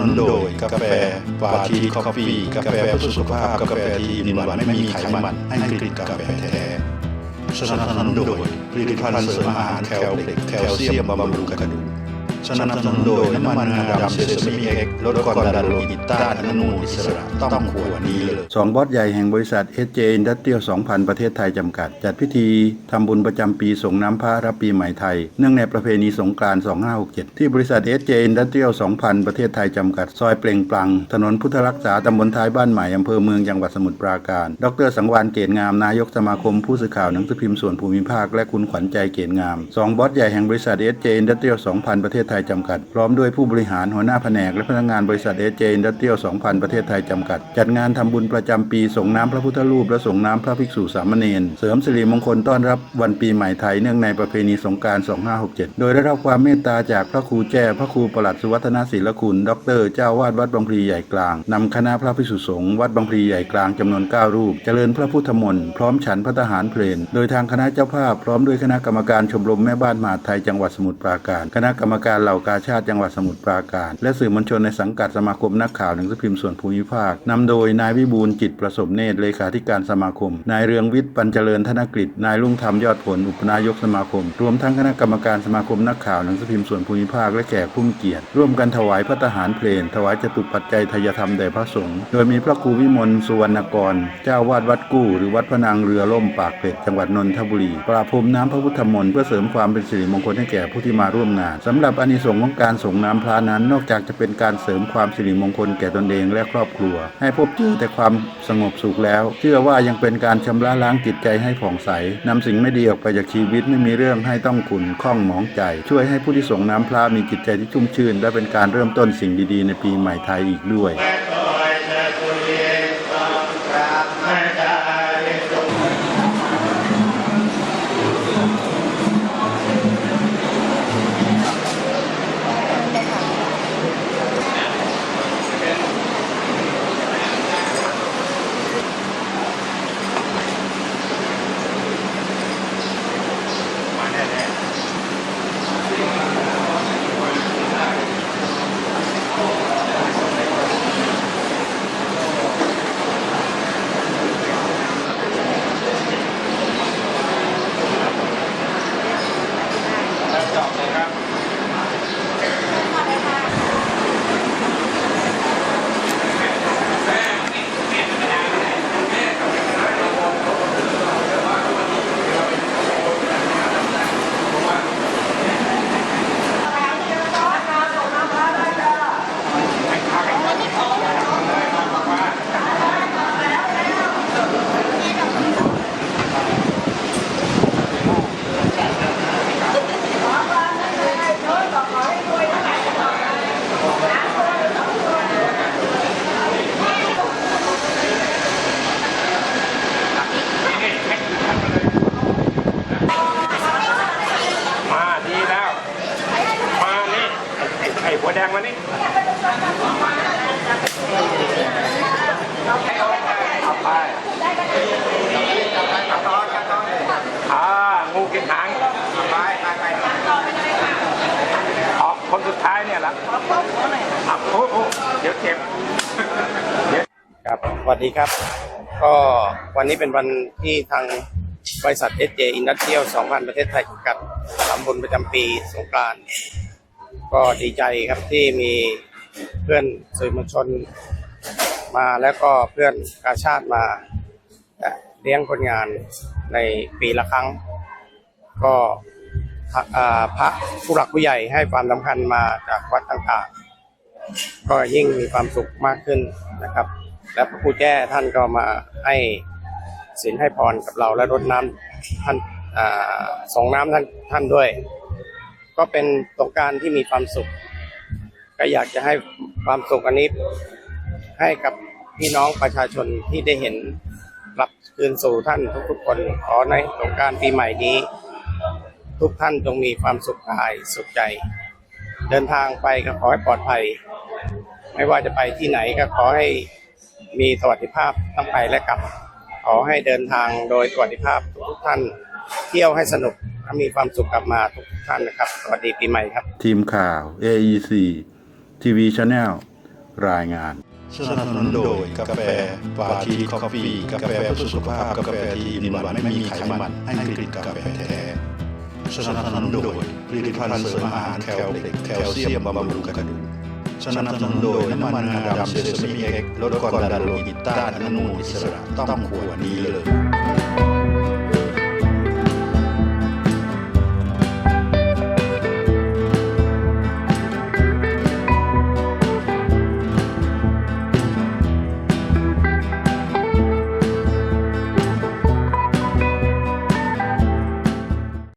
นุนโดยกาแฟปาทีคอฟฟี่กาแฟเพื่อสุขภาพกาแฟที่มีหวานไม่มีไขมันให้กลิ่นกาแฟแท้สนับสนุนโดยผลิตภัณฑ์เสริมอาหารแคลเล็กแคลเซียมบำรุงกระดูก สนับสนุนโดยน้ำมันงาดำเซซามิเอ็กลดความดันโลหิตต้านอนุมูลอิสระต้องขวดนี้เลยสองบอสใหญ่แห่งบริษัท SJ Industrial 2000 ประเทศไทยจำกัด จัดพิธีทำบุญประจำปีส่งน้ำพระรับปีใหม่ไทย เนื่องในประเพณีสงกรานต์2567 ที่บริษัท SJ Industrial 2000 ประเทศไทยจำกัด ซอยเปล่งปลัง ถนนพุทธรักษาตำบลท้ายบ้านใหม่อำเภอเมืองจังหวัดสมุทรปราการ ดรสังวานเกตงามนายกสมาคมผู้สื่อข่าวหนังสือพิมพ์ส่วนภูมิภาคและคุณขวัญใจเกตงามสองบอสใหญ่แห่งบริษัท SJ Industrial 2000 ประเทศไทยจำกัด พร้อมด้วยผู้บริหารหัวหน้าแผนกและพนักงานบริษัท SJ Industrial 2000 ประเทศไทยจำกัด จัดงานทำบุญประจำปีส่งน้ำพระพุทธรูปและส่งน้ำพระภิกษุสามเณรเสริมสิริมงคลต้อนรับวันปีใหม่ไทยเนื่องในประเพณีสงการ2567 โดยได้รับความเมตตาจากพระครูแจ้พระครูประหลัดสุวัฒนศิลคุณ ดร เจ้าวาดวัดบางพลีใหญ่กลางนำคณะพระภิกษุสงฆ์วัดบางพลีใหญ่กลางจำนวน 9 รูป เจริญพระพุทธมนต์พร้อมฉันพระทหารเพลนโดยทางคณะเจ้าภาพพร้อมด้วยคณะกรรมการชมรมแม่บ้านมหาไทยจังหวัดสมุทรปราการ คณะกรรมการเหล่ากาชาติจังหวัดสมุทรปราการ และสื่อมวลชนในสังกัดสมาคมนักข่าวหนังสือพิมพ์ส่วนภูมิภาคนำโดยนายวิบูลจิตประสบเนตรเลขาธิการสมาคม นายเรืองวิทย์ปัญเจริญธนกฤษนายลุงธรรมยอดผลอุปนายกสมาคม รวมทั้งคณะกรรมการสมาคมนักข่าวหนังสือพิมพ์ส่วนภูมิภาคและแขกผู้มีเกียรติร่วมกันถวายพระทหารเพลนถวายจตุปัจจัยทายธรรมแด่พระสงฆ์โดยมีพระครูวิมลสุวรรณกร เจ้าวาดวัดกู้ หรือวัดพระนางเรือล่มปากเป็ดจังหวัดนนทบุรีประพรมน้ำพระพุทธมนต์เพื่อเสริมความเป็นสิริมงคลให้แก่ผู้ที่มาร่วมงานสำหรับอานิสงส์ของการส่งน้ำพระนั้น นอกจากจะเป็นการเสริมความสิริมงคลแก่ตนเองและครอบครัว ให้พบเจอแต่ความสงบสุขแล้ว เชื่อว่ายังเป็นการชำระล้างจิตใจให้ผ่องใสนำสิ่งไม่ดีออกไปจากชีวิตไม่มีเรื่องให้ต้องขุนข้องหมองใจ ช่วยให้ผู้ที่ส่งน้ำพระมีจิตใจที่ชุ่มชื่น และเป็นการเริ่มต้นสิ่งดีๆ ในปีใหม่ไทยอีกด้วย อ้ไอ้หัวแดงมานี่เอาไปอ่างูกินหางไปไปไปออกคนสุดท้ายเนี่ยละอะโอ้โหเดี๋ยวเจ็บครับสวัสดีครับ ก็วันนี้เป็นวันที่ทางบริษัท SJ Industrial 2000 ประเทศไทยกัดทำบุญประจำปีสงกรานต์ ก็ดีใจครับที่มีเพื่อนสื่อมวลชนมาแล้วก็เพื่อนกาชาติมาเลี้ยงคนงานในปีละครั้ง ก็พระผู้หลักผู้ใหญ่ให้ความสำคัญมาจากวัดต่างๆ ก็ยิ่งมีความสุขมากขึ้นนะครับ และพระครูแจ้ท่านก็มาให้ศีลให้พรกับเราและรดน้ำท่านส่งน้ำท่านท่านด้วย ก็เป็นสงการที่มีความสุข ก็อยากจะให้ความสุขอันนี้ให้กับพี่น้องประชาชนที่ได้เห็นกลับคืนสู่ท่านทุกๆคนขอในสงการปีใหม่นี้ ทุกท่านจงมีความสุขกายสุขใจ เดินทางไปก็ขอให้ปลอดภัย ไม่ว่าจะไปที่ไหนก็ขอให้มีสวัสดิภาพทั้งไปและกลับ ขอให้เดินทางโดยสวัสดิภาพทุกท่านเที่ยวให้สนุก มีความสุขกลับมาทุกท่านนะครับ สวัสดีปีใหม่ครับ ทีมข่าว AEC TV Channel รายงานสนับสนุนโดยกาแฟปาทีคอฟฟี่กาแฟเพื่อสุขภาพกาแฟที่มีหวานไม่มีไขมันให้กลิ่นกาแฟแท้สนับสนุนโดยผลิตภัณฑ์เสริมอาหารแคลเล็กแคลเซียมบำรุงกระดูกสนับสนุนโดยน้ำมันงาดำเซซามิเอ็กซ์ลดความดันโลหิตต้านอนุมูลอิสระต้องขวดนี้เลย